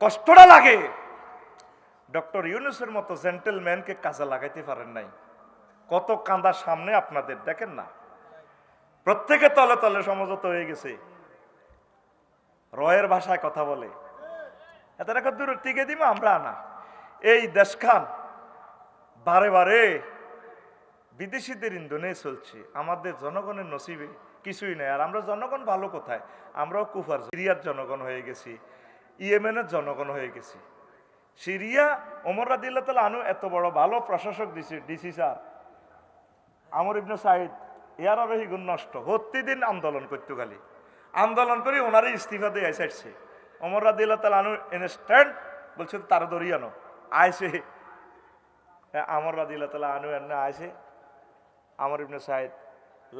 কষ্টটা লাগে। ডক্টর ইউনুসের মতো জেন্টেলম্যানকে কাজে লাগাইতে পারেন নাই। কত কান্দা সামনে আপনাদের, দেখেন না? প্রত্যেকে তলে তলে সমঝোত হয়ে গেছে। রয়ের ভাষায় কথা বলে। এত রেখা দূর টিকে দিব আমরা না। এই দেশখান বারে বারে বিদেশিদের ইন্ধনে চলছে। আমাদের জনগণের নসিবে কিছুই নেই। আর আমরা জনগণ ভালো কোথায়? আমরাও কুফার সিরিয়ার জনগণ হয়ে গেছি। ইয়েমেনের জনগণ হয়ে গেছি। সিরিয়া ওমর রাদিল্লা তালা আনু এত বড় ভালো প্রশাসক দিছে ডিসি স্যার। আমর ইবনে সাইদ ইয়ার আরও হিগুন নষ্ট। প্রতিদিন আন্দোলন করতে খালি। আন্দোলন করে ওনারই ইস্তিফা দিয়ে এসেছে ওমর রাদিল্লা তালা আনু ইনস্ট্যান্ট বলছে তারা দরিয়ানো আইসে। হ্যাঁ, আমর রাদিল্লা তালা আনু এনে আইসে। আমর ইবনে সাইদ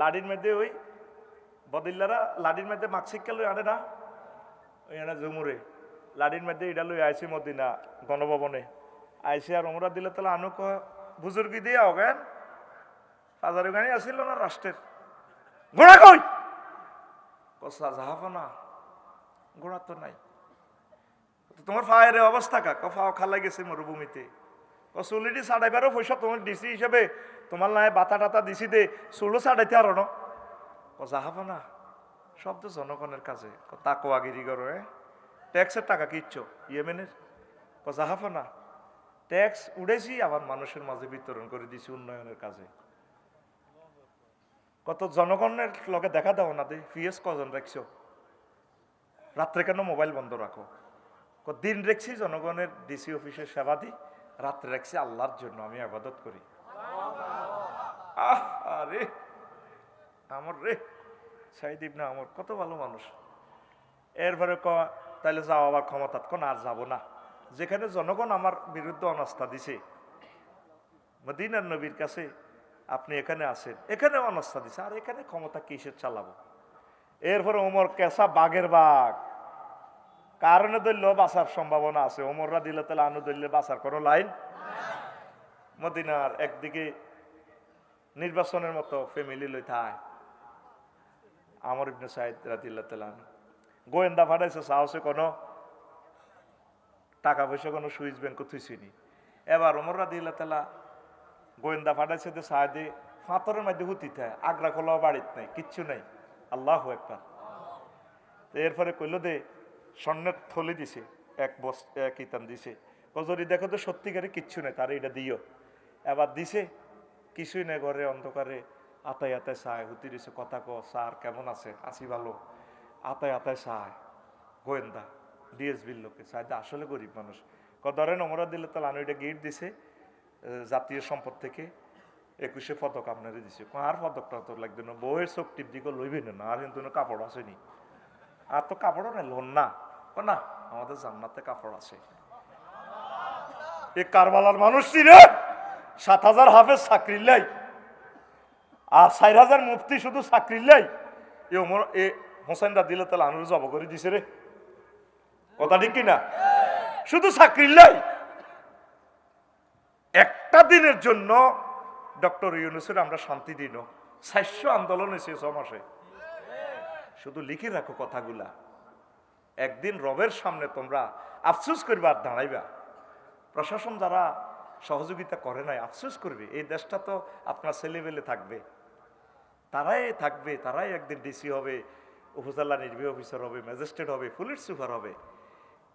লাডির মধ্যে ওই বদিল্লারা লাডির মধ্যে মাকসিক্কা লই আনে না? ওই আনে জুমুরে লাডির মধ্যে এটা লই আইসি মদিনা গণভবনে আইসি আর ওমরা দিলে তাহলে আনু ক বুজুর্গি দিয়ে অজ্ঞান বাজারে গাড়ি আসিল না রাষ্ট্রের ঘোড়া কই? কসা যাহাব না ঘোড়া তো নাই। তোমার ফায়ের অবস্থা কা কফাও খালা গেছে মরুভূমিতে চুলিটি সাড়াইবারও পয়সা তোমার ডিসি হিসেবে তোমার নাই বাতা টাতা দিছি দে, চুলো সাড়াইতে আরও ন? যাহাব না সব তো জনগণের কাছে তাকোয়াগিরি করো হ্যাঁ ট্যাক্সের টাকা কিচ্ছ ইয়েমেনের? যাহাব না। ট্যাক্স উড়েছি, আবার মানুষের মাঝে বিতরণ করে দিছি উন্নয়নের কাজে। কত জনগণের লগে দেখা দাও না দে, ফিএস কজন রাখছো? রাত্রে কেন মোবাইল বন্ধ রাখো? দিন রেখছি জনগণের ডিসি অফিসের সেবা দিই রাত্রে রাখছি আল্লাহর জন্য আমি আবাদত করি। আহ আরে আমার রে সাইদিব না আমার, কত ভালো মানুষ। এরপরে ক তাইলে যাও আবার ক্ষমতা কোন আর যাব না। যেখানে জনগণ আমার বিরুদ্ধে অনাস্থা দিছে। মদিনার নবীর কাছে আপনি এখানে আছেন, এখানে অনাস্থা দিছে, আর এখানে ক্ষমতা কিসের চালাবো? এরপরে ওমর কেসা বাঘের বাঘ। কারণে ধরলেও বাঁচার সম্ভাবনা আছে। ওমররা দিলে তাহলে আনু ধরলে বাঁচার কোনো লাইন মদিনার একদিকে নির্বাচনের মতো ফ্যামিলি লই থায় আমর ইবনে সাইদ রাদিল্লাহ তালান গোয়েন্দা ফাটাইছে, সাহসে কোনো টাকা পয়সা কোনো সুইচ ব্যাংক থুইছিনি। এবার ওমর রাদিল্লাহ তালা গোয়েন্দা ফাটাইছে যে সাহেদে ফাঁতরের মধ্যে হুতি থাকে আগ্রা খোলাও বাড়িতে নাই, কিচ্ছু নাই। আল্লাহ একবার। এরপরে কইল দে স্বর্ণের থলি দিছে, এক বস, এক ইতান দিছে। যদি দেখো তো সত্যিকারে কিচ্ছু নেই তার এটা দিও। এবার দিছে, কিছুই নেই, ঘরে অন্ধকারে আতায় আতায় চায় হুতি দিছে কথা ক স্যার কেমন আছে? আসি ভালো? আতায় আতায় চায়, গোয়েন্দা, ডিএসবির লোকে চায় আসলে গরিব মানুষ। ধরেন অমরা দিলে তাহলে আনো এটা গিট দিছে জাতীয় সম্পদ থেকে একুশে পদক আপনারে দিছে। আর পদকটা তো লাগবে না, বউয়ের চোখ টিপ দিকে লইবে না আর কিন্তু কাপড় আসেনি। আর তো কাপড়ও নাই, লোন না। না, আমাদের জান্নাতে কাপড় আছে। এ কারবালার মানুষটি রে? সাত হাজার হাফেজ চাকরি লাই। আর চার হাজার মুফতি শুধু চাকরি লাই। এ ওমর, এ হোসেনরা দিলে তাহলে আনুর জব করে দিছে রে। কথা ঠিক কিনা? শুধু চাকরি লাই। একটা দিনের জন্য ডক্টর ইউনুসের আমরা শান্তি দিন সাস্য আন্দোলন হয়েছে ছ মাসে। শুধু লিখে রাখো কথাগুলা। একদিন রবের সামনে তোমরা আফসোস করবে আর দাঁড়াইবা। প্রশাসন যারা সহযোগিতা করে নাই, আফসোস করবে। এই দেশটা তো আপনার ছেলেবেলে থাকবে। তারাই থাকবে, তারাই একদিন ডিসি হবে। উপজেলা নির্বাহী অফিসার হবে, ম্যাজিস্ট্রেট হবে, পুলিশ সুপার হবে।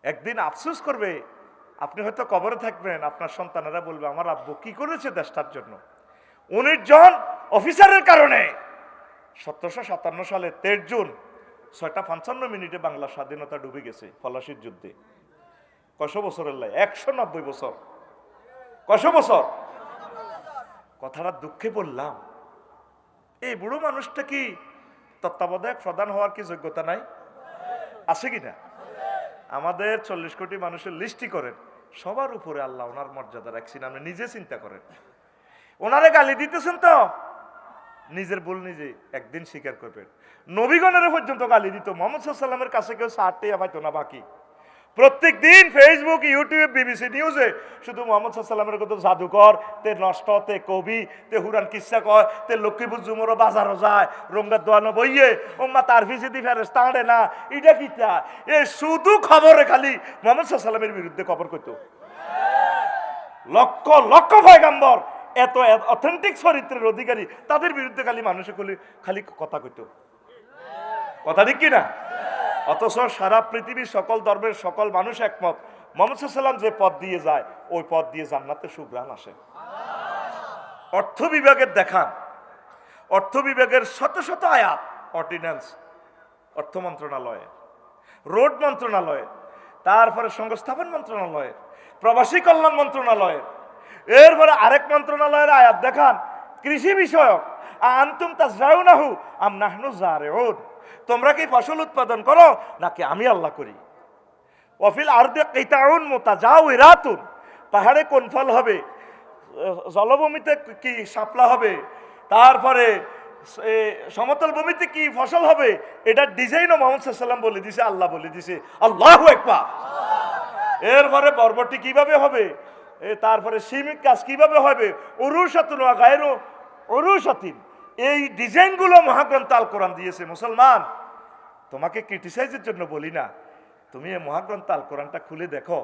একদিন আফসুস করবে, আপনি হয়তো কবরে থাকবেন, আপনার সন্তানেরা বলবে, আমার আব্বু কি করেছে দেশটার জন্য? উনিশ জন অফিসারের কারণে সতেরোশো সাতান্ন সালে তেইশ জুন ছয়টা পঞ্চান্ন মিনিটে বাংলা স্বাধীনতা ডুবে গেছে ফলাশির যুদ্ধে। কশো বছরের লাই? একশো নব্বই বছর। কশো বছর? কথাটা দুঃখে বললাম। এই বুড়ো মানুষটা কি তত্ত্বাবধায়ক প্রধান হওয়ার কি যোগ্যতা নাই? আছে কি না? আমাদের চল্লিশ কোটি মানুষের লিস্টি করেন, সবার উপরে আল্লাহ ওনার মর্যাদা রাখছেন, আপনি নিজে চিন্তা করেন। ওনারে গালি দিতেছেন তো? নিজের ভুল নিজে একদিন স্বীকার করবেন। নবীগণের পর্যন্ত গালি দিত, মোহাম্মদ সাল্লামের কাছে কেউ সারটে পাইতো না বাকি। প্রত্যেক দিন ফেসবুক ইউটিউব বিবিসি নিউজে শুধু মোহাম্মদ সাল্লামের কত জাদুকর তে নষ্ট, তে কবি, তে হুরান কিসা কয়, তে লক্ষ্মীপুর জুমরো বাজারও যায় রঙ্গার দোয়ানো বইয়ে ওম্মা তার ফিসিদি ফেরেস তাঁড়ে না, এটা কিটা এ শুধু খবরে খালি মোহাম্মদ সাল্লামের বিরুদ্ধে খবর করতো লক্ষ লক্ষ পয়গাম্বর, এত অথেন্টিক চরিত্রের অধিকারী, তাদের বিরুদ্ধে খালি মানুষে খালি কথা কইত। কথা ঠিক কিনা? অথচ সারা পৃথিবীর সকল ধর্মের সকল মানুষ একমত। মোহাম্মদ যে পথ দিয়ে যায়, ওই পথ দিয়ে জান্নাতে সুগ্রাণ আসে। অর্থ বিভাগের দেখান। অর্থ বিভাগের শত শত আয়াত অর্ডিন্যান্স অর্থ মন্ত্রণালয়ে রোড মন্ত্রণালয়ে, তারপরে সংস্থাপন মন্ত্রণালয়ে, প্রবাসী কল্যাণ মন্ত্রণালয়ে, এরপরে আরেক মন্ত্রণালয়ের আয়াত দেখান, কৃষি বিষয়ক, আন্তুম তাজরাউনাহু, আম নাহনু জারেউন। তোমরা কি ফসল উৎপাদন করো? নাকি আমি আল্লাহ করি? ওয়াফিল আরদে কিতাউন মুতাজাউইরাতুন পাহাড়ে কোন ফল হবে? জলভূমিতে কি শাপলা হবে? তারপরে সমতল ভূমিতে কি ফসল হবে? এটা ডিজাইনও মোহাম্মদ সাল্লাম বলে দিছে, আল্লাহ বলে দিছে। আল্লাহ একবার এরপরে বরবটি কীভাবে হবে? তারপরে সিমিক কাজ কীভাবে হবে? অরুষাতুন গায়েরও অরুষাতিন এই ডিজাইনগুলো মহাগ্রন্থ আল কোরআন দিয়েছে, মুসলমান। তোমাকে ক্রিটিসাইজের জন্য বলি না। তুমি এই মহাগ্রন্থ আল কোরআনটা খুলে দেখো।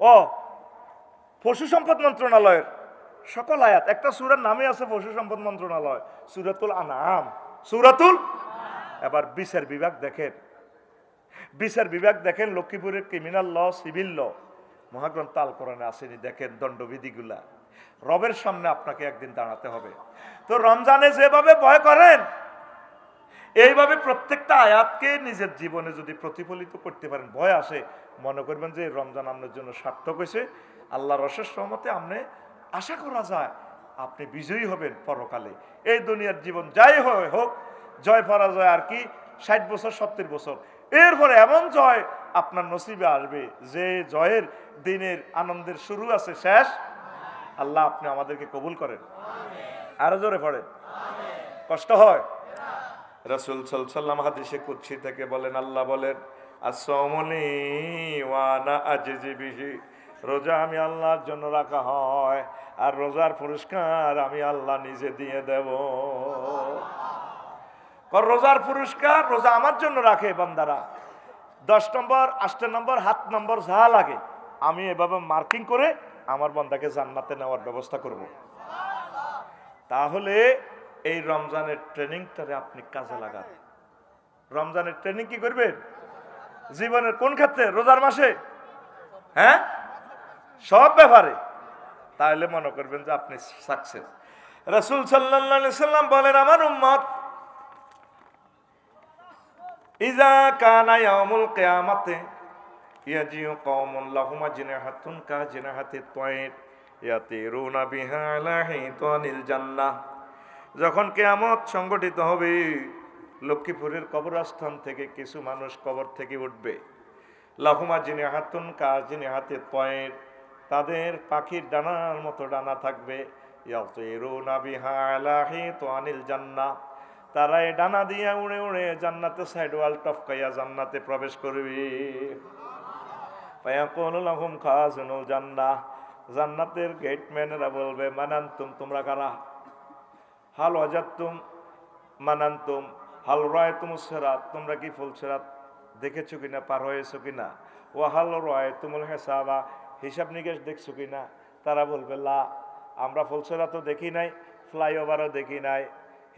ও, পশু সম্পদ মন্ত্রণালয়ের সকল আয়াত, একটা সুরের নামে আছে পশু সম্পদ মন্ত্রণালয়, সুরাতুল আনাম সুরাতুল? এবার বিচার বিভাগ দেখেন। বিচার বিভাগ দেখেন লক্ষ্মীপুরের ক্রিমিনাল ল, সিভিল ল। মহাগ্রন্থ আল কোরআনে আসেনি, দেখেন দণ্ডবিধিগুলা। রবের সামনে আপনাকে একদিন দাঁড়াতে হবে। তো রমজানে যেভাবে ভয় করেন, এইভাবে প্রত্যেকটা আয়াতকে নিজের জীবনে যদি প্রতিফলিত করতে পারেন, ভয় আসে, মনে করবেন যে রমজান আপনার জন্য সার্থক হয়েছে। আল্লাহর অশেষ সহমতে আপনি আশা করা যায় আপনি বিজয়ী হবেন পরকালে। এই দুনিয়ার জীবন যাই হয় হোক, জয় পরাজয় আর কি, ষাট বছর, সত্তর বছর। এরপরে এমন জয় আপনার নসিবে আসবে যে জয়ের দিনের আনন্দের শুরু আছে, শেষ। আল্লাহ আপনি আমাদেরকে কবুল করেন। আরও জোরে পড়েন। কষ্ট হয়? রসুল সাল্লাম হাদিসে কুচ্ছি থেকে বলেন, আল্লাহ বলেন রোজা আমি আল্লাহর জন্য রাখা হয়, আর রোজার পুরস্কার আমি আল্লাহ নিজে দিয়ে দেব। রোজার পুরস্কার রোজা আমার জন্য রাখে বান্দারা। দশ নম্বর আষ্ট নম্বর হাত নম্বর যা লাগে, আমি এভাবে মার্কিং করে আমার বন্দাকে জান্নাতে নেওয়ার ব্যবস্থা করব। তাহলে এই রমজানের ট্রেনিংটারে আপনি কাজে লাগান। রমজানের ট্রেনিং কি করবেন? জীবনের কোন ক্ষেত্রে? রোজার মাসে? হ্যাঁ? সব ব্যাপারে। তাহলে মনে করবেন যে আপনি সাকসেস রসুল সাল্লাম বলেন, আমার উম্মত ইজা কানা ইয়াউমুল কিয়ামাতে ইয়াজিউ কওমুন লাহুমা জিনাহাতুন কা জিনাহাতি তায়র ইয়াতিরুনা বিহা আলা হিতানিল জান্নাহ। যখন কেয়ামত সংগঠিত হবে, লক্ষ্মীপুরের কবরস্থান থেকে কিছু মানুষ কবর থেকে উঠবে। লাহুমা যিনি হাতুন কাজ যিনি হাতে তাদের পাখির ডানার মতো ডানা থাকবে। হিতানিল জান্নাহ। তারা এই ডানা দিয়ে উড়ে উড়ে জান্নাতে সাইড ওয়াল টপকাইয়া জান্নাতে প্রবেশ করবে। পায়াকুলুলাহুম খাজনুল জান্নাহ। জান্নাতের গেটম্যানেরা বলবে, মানান্তুম, তোমরা কারা? হাল অজাত্তুম মানান্তুম, হাল রয় তুম সেরাত, তোমরা কি ফুল সেরাত দেখেছ কিনা, পার হয়েছো কিনা? ও হাল রয় তুমুল হেসাবা, হিসাব নিকেশ দেখছ কিনা? তারা বলবে, লা, আমরা ফুলসেরা তো দেখি নাই, ফ্লাইওভারও দেখি নাই,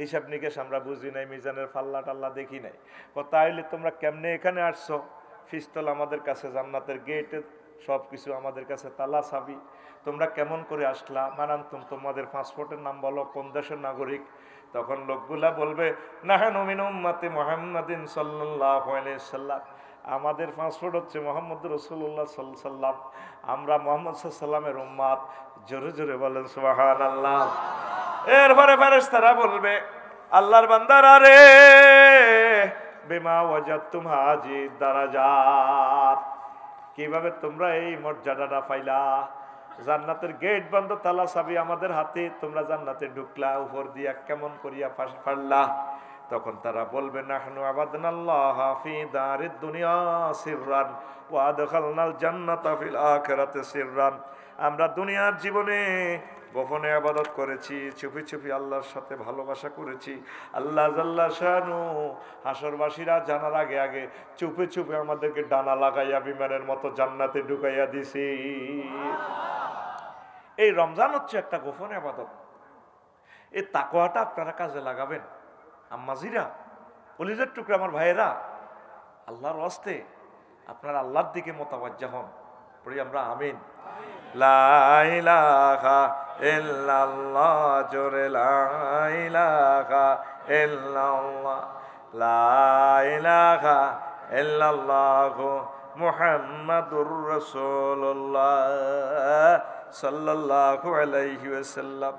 হিসাব নিকেশ আমরা বুঝি নাই, মিজানের ফাল্লা টাল্লা দেখি নাই। ও তাইলে তোমরা কেমনে এখানে আসছো? ফিস্তল আমাদের কাছে, জান্নাতের গেটে সব কিছু আমাদের কাছে, তালা চাবি। তোমরা কেমন করে আসলা? মানান্তুম তোমাদের পাসপোর্টের নাম বলো, কোন দেশের নাগরিক? তখন লোকগুলা বলবে, নাহান মিন উম্মাতে মোহাম্মদিন আলাইহি সাল্লাম। আমাদের পাসপোর্ট হচ্ছে মোহাম্মদ রসুল্লাহ সাল্লাম। আমরা মোহাম্মদ সাল্লামের উম্মাদ। জোরে জোরে বলেন সুবাহান আল্লাহ এরপরে ফেরেশতারা বলবে, আল্লাহর বান্দার রে বেমা ওয়াজাতুম হাজি দারাজাত। কীভাবে তোমরা এই মর্যাদাটা পাইলা? জান্নাতের গেট বন্ধ, তালা চাবি আমাদের হাতে, তোমরা জান্নাতে ঢুকলা, উপর দিয়া কেমন করিয়া পাশ পারলা তখন তারা বলবে, নাহনু আবাদনাল্লাহ ফি দারিদ দুনিয়া সিররান, ওয়া আদখালনাল জান্নাতা ফিল আখিরাতি সিররান। আমরা দুনিয়ার জীবনে গোপনে আবাদত করেছি, চুপি চুপি আল্লাহর সাথে ভালোবাসা করেছি। আল্লাহ জাল্লা শানু হাসরবাসীরা জানার আগে আগে চুপে চুপে আমাদেরকে ডানা লাগাইয়া বিমানের মতো জান্নাতে ঢুকাইয়া দিছি। এই রমজান হচ্ছে একটা গোপনে আবাদত। এই তাকোয়াটা আপনারা কাজে লাগাবেন। আম্মাজিরা, কলিজের টুকরা আমার ভাইয়েরা, আল্লাহর অস্তে আপনার আল্লাহর দিকে মোতাবাজ্জা হন। পড়ি আমরা আমিন। লাইলাহা ইল্লাল্লাহ, জোরে লাইলাহা ইল্লাল্লাহ। লাইলাহা ইল্লাল্লাহু মুহাম্মাদুর রাসূলুল্লাহ সাল্লাল্লাহু আলাইহি ওয়াসাল্লাম।